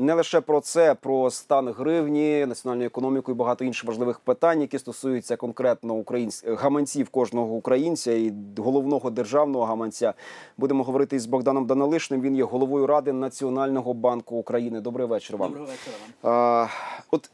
Не лише про це, про стан гривні, національну економіку і багато інших важливих питань, які стосуються конкретно українських гаманців кожного українця і головного державного гаманця. Будемо говорити із Богданом Данилишним. Він є головою ради Національного банку України. Добрий вечір вам. Доброго вечора. А, от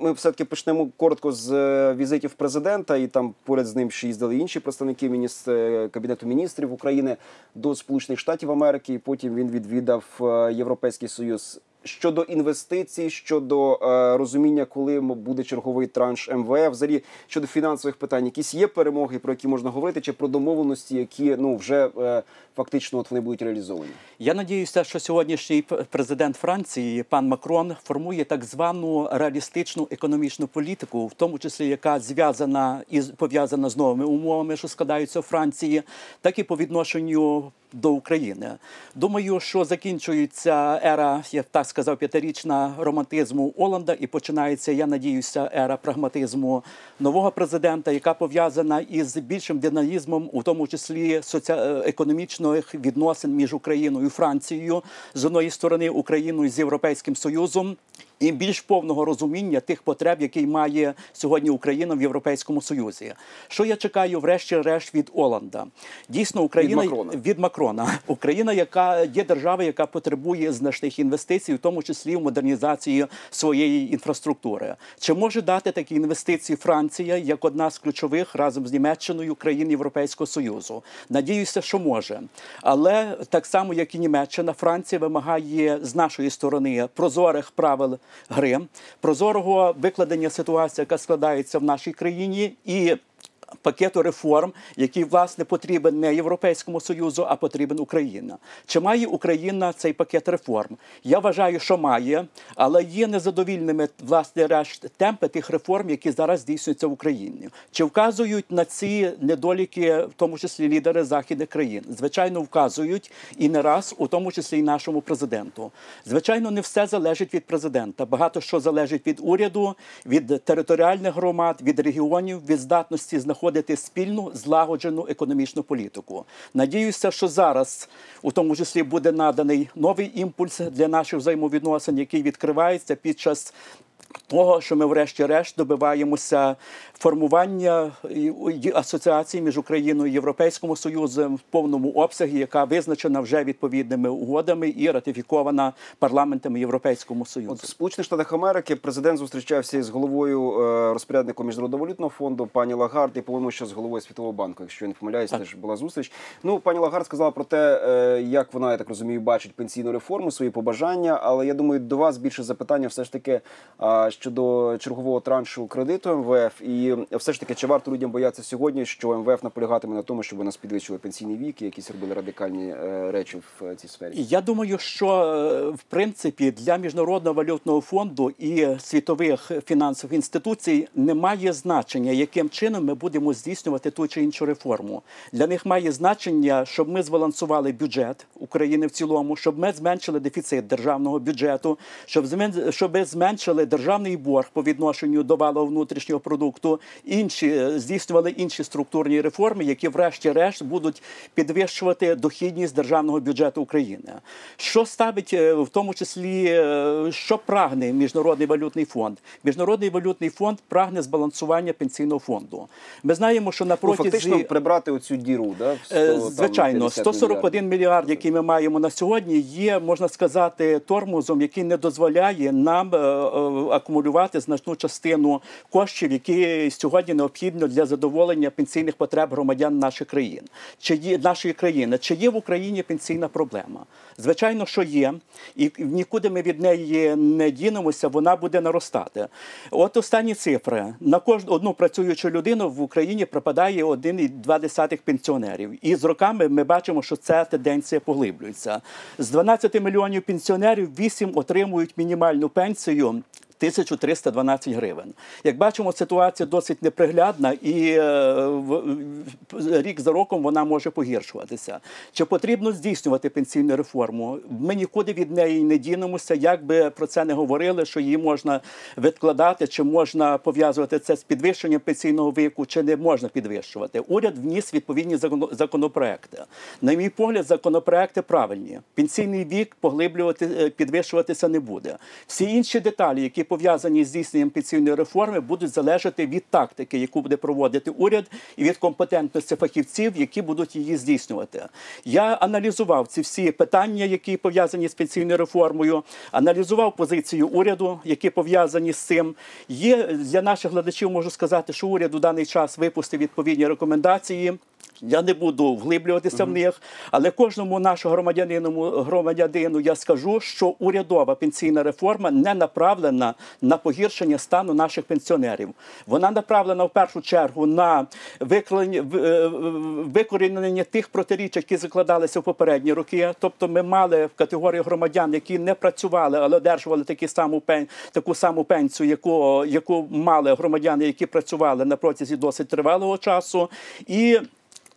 ми все таки почнемо коротко з е, візитів президента, і там поряд з ним ще їздили інші представники міністр кабінету міністрів України до Сполучених Штатів Америки. І потім він відвідав е, Європейський Союз. Щодо інвестицій, щодо е, розуміння, коли буде черговий транш МВФ, взагалі щодо фінансових питань, якісь є перемоги, про які можна говорити, чи про домовленості, які ну вже е, фактично от вони будуть реалізовані. Я надіюся, що сьогоднішній президент Франції, пан Макрон, формує так звану реалістичну економічну політику, в тому числі яка зв'язана і пов'язана з новими умовами, що складаються у Франції, так і по відношенню до України. Думаю, що закінчується ера, я так сказав, п'ятирічна романтизму Оланда, і починається, я надіюся, ера прагматизму нового президента, яка пов'язана із більшим динамізмом, у тому числі соціально-економічних відносин між Україною і Францією з одної сторони, Україною з Європейським Союзом. І більш повного розуміння тих потреб, які має сьогодні Україна в Європейському Союзі. Що я чекаю, врешті-решт, від Оланда? Дійсно, Україна Від Макрона. від Макрона. Україна, яка є держава, яка потребує значних інвестицій, в тому числі в модернізації своєї інфраструктури. Чи може дати такі інвестиції Франція як одна з ключових разом з Німеччиною країн Європейського Союзу? Надіюся, що може. Але так само, як і Німеччина, Франція вимагає з нашої сторони прозорих правил гри, прозорого викладення ситуації, яка складається в нашій країні, і пакету реформ, який власне потрібен не Європейському Союзу, а потрібен Україна. Чи має Україна цей пакет реформ? Я вважаю, що має, але є незадовільними власне решт темпи тих реформ, які зараз здійснюються в Україні. Чи вказують на ці недоліки, в тому числі лідери західних країн? Звичайно, вказують і не раз, у тому числі і нашому президенту. Звичайно, не все залежить від президента. Багато що залежить від уряду, від територіальних громад, від регіонів, від здатності знаходити спільну злагоджену економічну політику. Надіюся, що зараз, у тому числі, буде наданий новий імпульс для наших взаємовідносин, який відкривається під час. Того, що ми, врешті-решт, добиваємося формування асоціації між Україною і Європейським Союзом в повному обсягі, яка визначена вже відповідними угодами і ратифікована парламентами Європейського Союзу. От в Сполучених Штатах Америки президент зустрічався із головою е, розпорядником міжнародного валютного фонду пані Лагард і по-моєму, що з головою світового банку. Якщо я не помиляюсь, теж була зустріч. Ну, пані Лагард сказала про те, е, як вона, я так розумію, бачить пенсійну реформу, свої побажання. Але я думаю, до вас більше запитання все ж таки щодо чергового траншу кредиту МВФ. І все ж таки, чи варто людям боятися сьогодні, що МВФ наполягатиме на тому, щоб у нас підвищили пенсійний вік і якісь робили радикальні е, речі в е, цій сфері? Я думаю, що е, в принципі для міжнародного валютного фонду і світових фінансових інституцій немає значення, яким чином ми будемо здійснювати ту чи іншу реформу. Для них має значення, щоб ми збалансували бюджет України в цілому, щоб ми зменшили дефіцит державного бюджету, щоб щоб зменшили державний борг по відношенню до валового внутрішнього продукту, інші е, здійснювали інші структурні реформи, які, врешті-решт, будуть підвищувати дохідність державного бюджету України. Що ставить е, в тому числі, е, що прагне міжнародний валютний фонд? Міжнародний валютний фонд прагне збалансування пенсійного фонду. Ми знаємо, що на Ну, фактично прибрати оцю діру, да, в 100, Е, Звичайно, 141 мільярд, який ми маємо на сьогодні, є можна сказати тормозом, який не дозволяє нам акумулювати значну частину коштів, які сьогодні необхідно для задоволення пенсійних потреб громадян наших країн. Чи є нашої країни? Чи є в Україні пенсійна проблема? Звичайно, що є, і нікуди ми від неї не дінемося, вона буде наростати. От останні цифри на кожну одну працюючу людину в Україні припадає 1,2 пенсіонерів. І з роками ми бачимо, що ця тенденція поглиблюється. З 12 мільйонів пенсіонерів 8 отримують мінімальну пенсію. 1312 гривень. Як бачимо, ситуація досить неприглядна, і е, рік за роком вона може погіршуватися. Чи потрібно здійснювати пенсійну реформу? Ми нікуди від неї не дінемося, як би про це не говорили, що її можна відкладати, чи можна пов'язувати це з підвищенням пенсійного віку, чи не можна підвищувати. Уряд вніс відповідні законопроекти. На мій погляд, законопроекти правильні. Пенсійний вік поглиблювати, е, підвищуватися не буде. Всі інші деталі, які пов'язані з здійсненням пенсійної реформи, будуть залежати від тактики, яку буде проводити уряд, і від компетентності фахівців, які будуть її здійснювати. Я аналізував ці всі питання, які пов'язані з пенсійною реформою, аналізував позицію уряду, які пов'язані з цим. Є для наших глядачів, можу сказати, що уряд у даний час випустив відповідні рекомендації. Я не буду вглиблюватися в них, але кожному нашому громадянину, громадянину я скажу, що урядова пенсійна реформа не направлена на погіршення стану наших пенсіонерів. Вона направлена в першу чергу на викорінення, е, викорінення тих протиріч, які закладалися в попередні роки. Тобто, ми мали в категорії громадян, які не працювали, але одержували такі саму таку саму пенсію, яку, яку мали громадяни, які працювали на протязі досить тривалого часу. І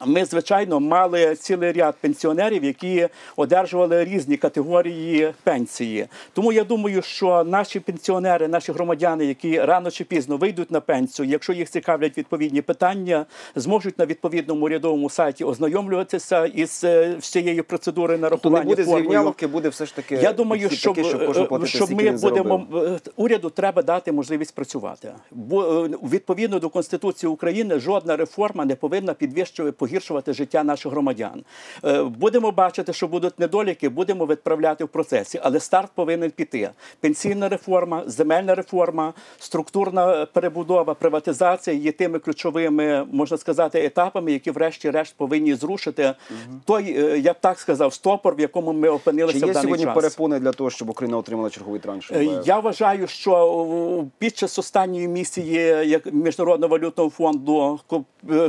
ми, звичайно, мали цілий ряд пенсіонерів, які одержували різні категорії пенсії. Тому я думаю, що наші пенсіонери, наші громадяни, які рано чи пізно вийдуть на пенсію, якщо їх цікавлять відповідні питання, зможуть на відповідному урядовому сайті ознайомлюватися із е, всією процедурою То не нарахування буде зрівняловки, буде все ж таки Я думаю, щоб, кожен е, платити щоб ми він заробив. будемо е, уряду треба дати можливість працювати. Бо відповідно до Конституції України жодна реформа не повинна підвищувати погіршувати життя наших громадян. Е, Будемо бачити, що будуть недоліки, будемо відправляти в процесі, але старт повинен піти. Пенсійна реформа, земельна реформа, структурна перебудова, приватизація є тими ключовими, можна сказати, етапами, які, врешті-решт, повинні зрушити той, е, я б так сказав, стопор, в якому ми опинилися Чи є в даний сьогодні час. перепони для того, щоб Україна отримала черговий транш? Е, Я вважаю, що під час останньої місії як Міжнародного валютного фонду,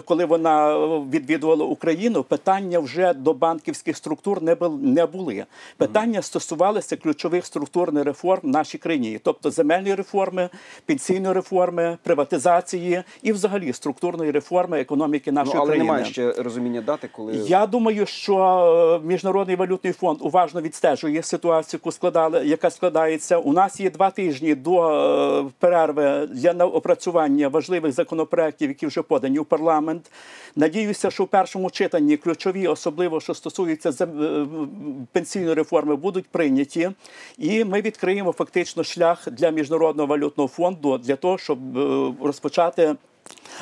коли вона е, відвідувала Україну, питання вже до банківських структур не бу- не були. Питання стосувалися ключових структурних реформ в нашій країні, тобто земельної реформи, пенсійної реформи, приватизації і, взагалі, структурної реформи економіки Ну, але країни. немає ще розуміння дати, коли Я думаю, що е, міжнародний валютний фонд уважно відстежує ситуацію, яку складали, яка складається. У нас є два тижні до е, перерви для опрацювання важливих законопроєктів, які вже подані у парламент. Надіюся, що в першому читанні ключові, особливо що стосуються зем- е, пенсійної реформи, будуть прийняті, і ми відкриємо фактично шлях для міжнародного валютного фонду для того, щоб е, розпочати.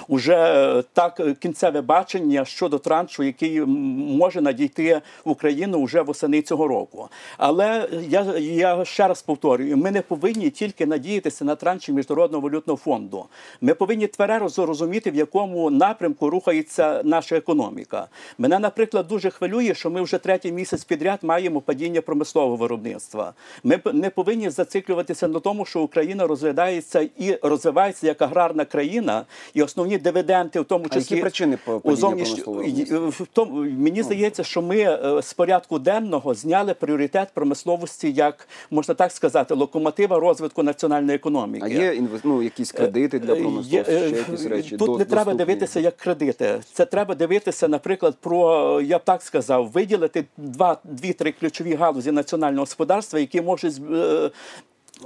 Уже е, так е, кінцеве бачення щодо траншу, який може надійти в Україну вже восени цього року. Але я, я ще раз повторюю: ми не повинні тільки надіятися на транші міжнародного валютного фонду. Ми повинні тверезо зрозуміти, в якому напрямку рухається наша економіка. Мене, наприклад, дуже хвилює, що ми вже третій місяць підряд маємо падіння промислового виробництва. Ми не повинні зациклюватися на тому, що Україна розглядається і розвивається як аграрна країна, і основні дивіденди, в тому А числі які причини у виробництва? в тому мені здається, що ми е, з порядку денного зняли пріоритет промисловості як можна так сказати, локомотива розвитку національної економіки. а є ну, якісь кредити для Е, промисловості, е, ще якісь речі. Тут до- не треба дивитися як кредити. Це треба дивитися, наприклад, про я б так сказав, виділити два, дві-три ключові галузі національного господарства, які можуть.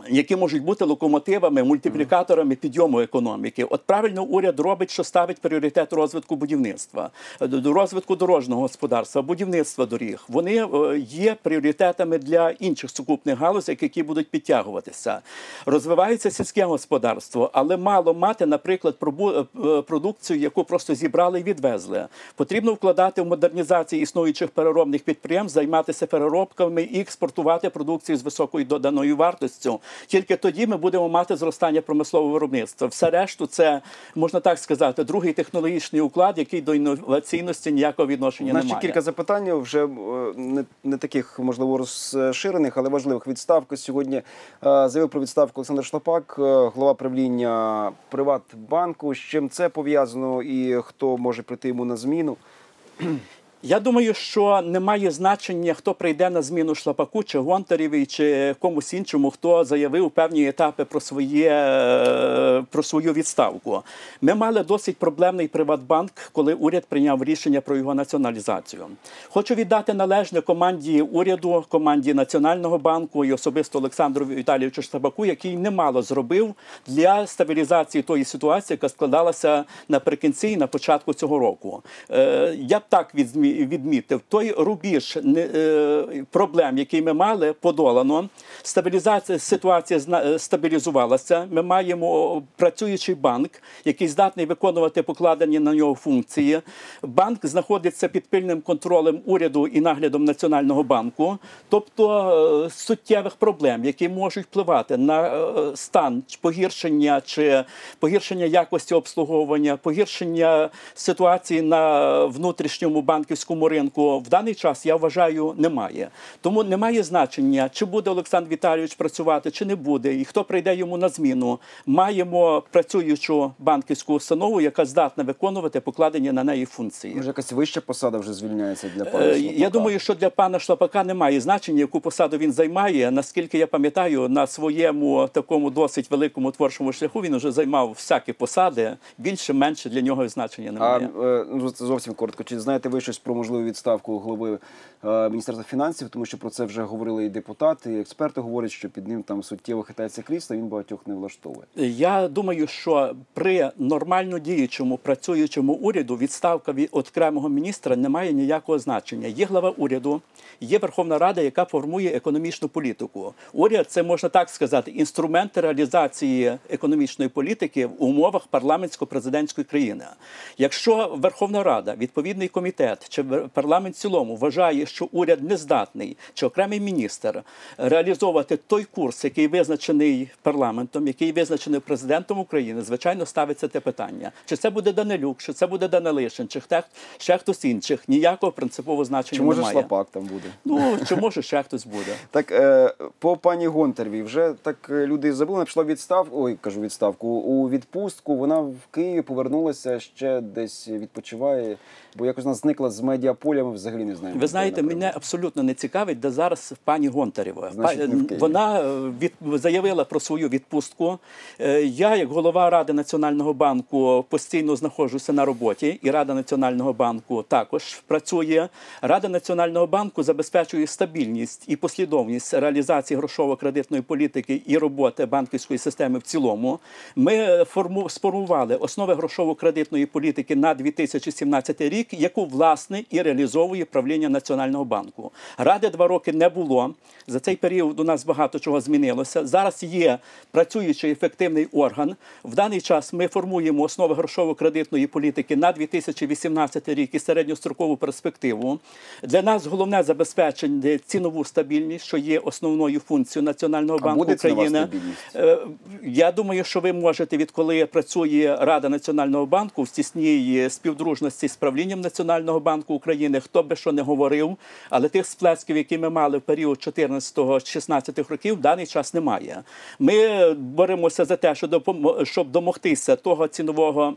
Які можуть бути локомотивами, мультиплікаторами підйому економіки. От правильно уряд робить, що ставить пріоритет розвитку будівництва, е, розвитку дорожнього господарства, будівництва доріг. Вони е, є пріоритетами для інших сукупних галузей, які будуть підтягуватися. Розвивається сільське господарство, але мало мати, наприклад, е, продукцію, яку просто зібрали і відвезли. Потрібно вкладати в модернізацію існуючих переробних підприємств, займатися переробками і експортувати продукцію з високою доданою вартістю. Тільки тоді ми будемо мати зростання промислового виробництва. Все решту це можна так сказати, другий технологічний уклад, який до інноваційності ніякого відношення У не ще кілька запитань, вже е, не, не таких, можливо, розширених, але важливих. Відставка сьогодні е, заявив про відставку Олександр Шлапак, е, голова правління Приватбанку. З чим це пов'язано і хто може прийти йому на зміну? Я думаю, що немає значення, хто прийде на зміну Шлапаку, чи Гонтарєві, чи комусь іншому, хто заявив певні етапи про своє е, про свою відставку. Ми мали досить проблемний Приватбанк, коли уряд прийняв рішення про його націоналізацію. Хочу віддати належне команді уряду, команді Національного банку і особисто Олександру Віталійовичу Шлапаку, який немало зробив для стабілізації тої ситуації, яка складалася наприкінці і на початку цього року. Е, Я б так відмі- відмітив, той рубіж е, проблем, який ми мали, подолано. Стабілізація ситуація е, стабілізувалася. Ми маємо працюючий банк, який здатний виконувати покладені на нього функції. Банк знаходиться під пильним контролем уряду і наглядом Національного банку, тобто е, суттєвих проблем, які можуть впливати на стан погіршення чи погіршення якості обслуговування, погіршення ситуації на внутрішньому банківському ринку в даний час я вважаю немає. Тому немає значення, чи буде Олександр Віталійович працювати, чи не буде, і хто прийде йому на зміну. Маємо працюючу банківську установу, яка здатна виконувати покладені на неї функції. Може, якась вища посада вже звільняється для пана Е, Шлапака? Я думаю, що для пана Шлапака немає значення, яку посаду він займає. Наскільки я пам'ятаю, на своєму такому досить великому творчому шляху він вже займав всякі посади. Більше менше для нього значення немає. е, ну, зовсім коротко. Чи знаєте ви щось про можливу відставку голови е, Міністерства фінансів? Тому що про це вже говорили і депутати, і експерти говорять, що під ним там суттєво хитається крісло, він багатьох не влаштовує. Я думаю, що при нормально діючому працюючому уряду відставка від окремого міністра не має ніякого значення. Є глава уряду, є Верховна Рада, яка формує економічну політику. Уряд це можна так сказати, інструмент реалізації економічної політики в умовах парламентсько-президентської країни. Якщо Верховна Рада, відповідний комітет чи вер- парламент в цілому вважає, що уряд не здатний чи окремий міністр реалізовувати той курс, який визначений парламентом, який визначений президентом України, звичайно, ставиться те питання: чи це буде Данилюк, чи це буде Данилишин, чи хте- ще хтось інших. Ніякого принципового значення Чи може немає. Шлапак там буде? Ну чи може ще хтось буде? Так, е, по пані Гонтареві, вже так е, люди забули, вона пішла відставку, ой, кажу відставку, у відпустку. Вона в Києві повернулася, ще десь відпочиває, бо якось вона зникла з медіаполя, ми взагалі не знаємо. Ви знаєте, мене абсолютно не цікавить, де зараз пані Гонтарєва. Значить. Вона е, від, заявила про свою відпустку. Е, Я, як голова Ради Національного банку, постійно знаходжуся на роботі, і Рада Національного банку також працює. Рада Національного банку забезпечує стабільність і послідовність реалізації грошово-кредитної політики і роботи банківської системи в цілому. Ми е, форму, сформували основи грошово-кредитної політики на 2017 рік, яку власне і реалізовує правління Національного банку. Ради два роки не було. За цей період у нас багато чого змінилося. Зараз є працюючий ефективний орган. В даний час ми формуємо основи грошово-кредитної політики на 2018 рік і середньострокову перспективу. Для нас головне забезпечення цінову стабільність, що є основною функцією Національного А банку буде України. стабільність? Е, Я думаю, що ви можете, відколи працює Рада Національного банку в тісній співдружності з правлінням Національного банку України, хто би що не говорив, але тих сплесків, які ми мали в період 14-16 років, в даний час немає. Ми боремося за те, щоб домогтися того цінового.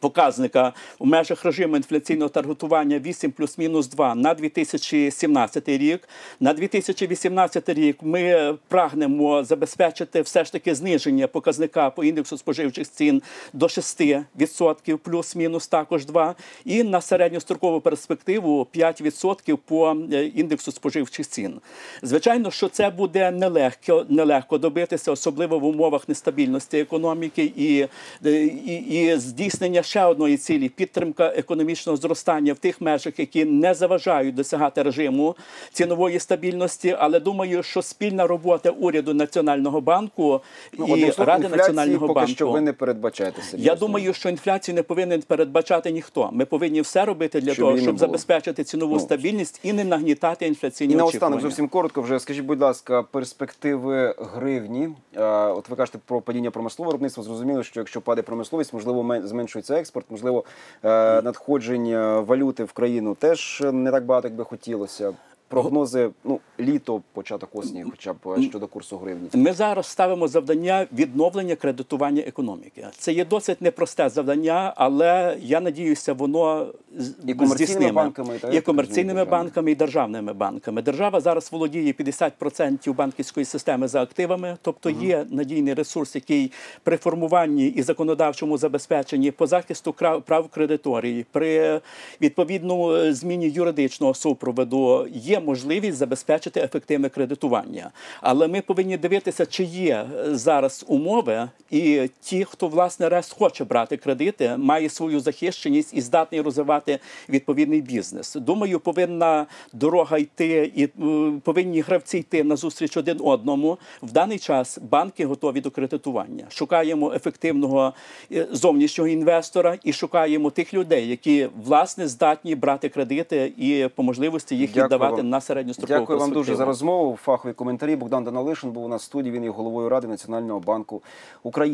Показника у межах режиму інфляційного таргетування 8 плюс-мінус 2 на 2017 рік. На 2018 рік ми прагнемо забезпечити все ж таки зниження показника по індексу споживчих цін до 6% плюс-мінус також 2. І на середньострокову перспективу 5% по е, індексу споживчих цін. Звичайно, що це буде нелегко, нелегко добитися, особливо в умовах нестабільності економіки і, е, і, і здійснення ще одної цілі підтримка економічного зростання в тих межах, які не заважають досягати режиму цінової стабільності. Але думаю, що спільна робота уряду Національного банку Ну, і одним словом, Ради Національного поки банку. що ви не передбачаєте серйозно. Я думаю, що інфляцію не повинен передбачати ніхто. Ми повинні все робити для Щоб того, щоб було. забезпечити цінову Ну, стабільність і не нагнітати інфляційні І наостанок зовсім коротко вже скажіть, будь ласка, перспективи гривні. Е, От ви кажете про падіння промислового виробництва. Зрозуміло, що якщо падає промисловість, можливо, мен- зменшується експорт, можливо, е, надходження валюти в країну теж не так багато, як би хотілося. Прогнози, ну літо, початок осені, хоча б е, щодо курсу гривні. Ми зараз ставимо завдання відновлення кредитування економіки. Це є досить непросте завдання, але я надіюся, воно І комерційними банками, так, і комерційними розумію, банками, і державними банками. Держава зараз володіє 50% банківської системи за активами, тобто є надійний ресурс, який при формуванні і законодавчому забезпеченні по захисту прав кредиторії, при відповідному е, зміні юридичного супроводу є можливість забезпечити ефективне кредитування. Але ми повинні дивитися, чи є е, зараз умови, і ті, хто власне раз хоче брати кредити, має свою захищеність і здатний розвивати відповідний бізнес. Думаю, повинна дорога йти і е, повинні гравці йти на зустріч один одному. В даний час банки готові до кредитування. Шукаємо ефективного е, зовнішнього інвестора і шукаємо тих людей, які власне здатні брати кредити і по можливості їх Дякую віддавати вам. на середньострокову Дякую вам дуже за розмову. Фахові коментарі. Богдан Даналишин був у нас в студії. Він є головою ради Національного банку України.